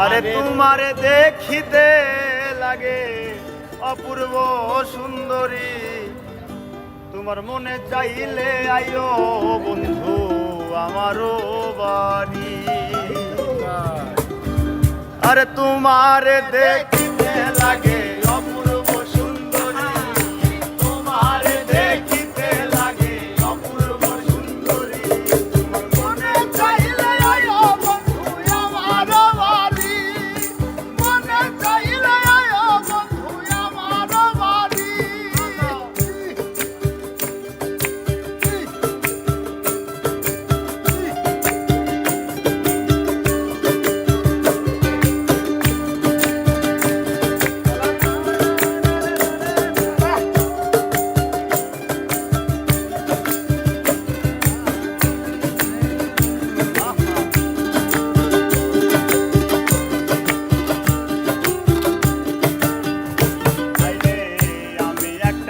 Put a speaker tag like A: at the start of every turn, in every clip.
A: আরে তোমারে দেখিতে লাগে অপূর্ব সুন্দরী। তোমার মনে চাইলে আইও বন্ধু আমারও বাড়ি। আরে তোমারে দেখিতে লাগে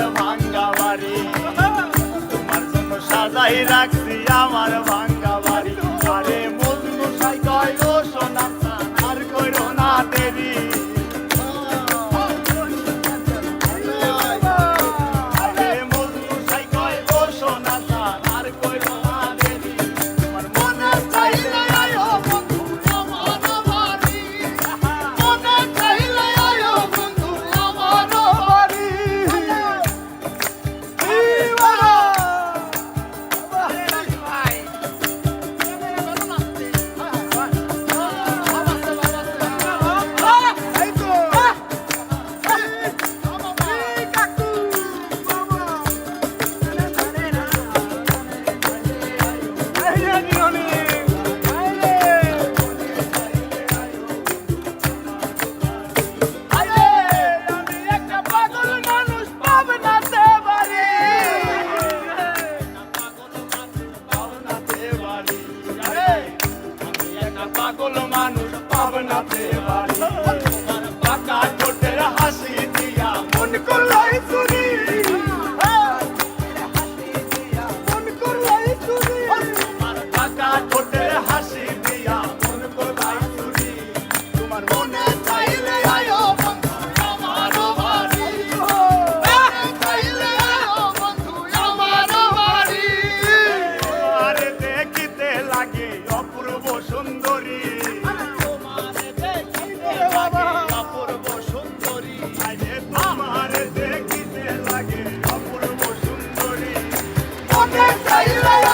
A: আমার ভাঙ্গা বাড়ি তোমার জন্য সাজাই রাখছি আমার ভাঙ্গা I'll Okay, say it loud.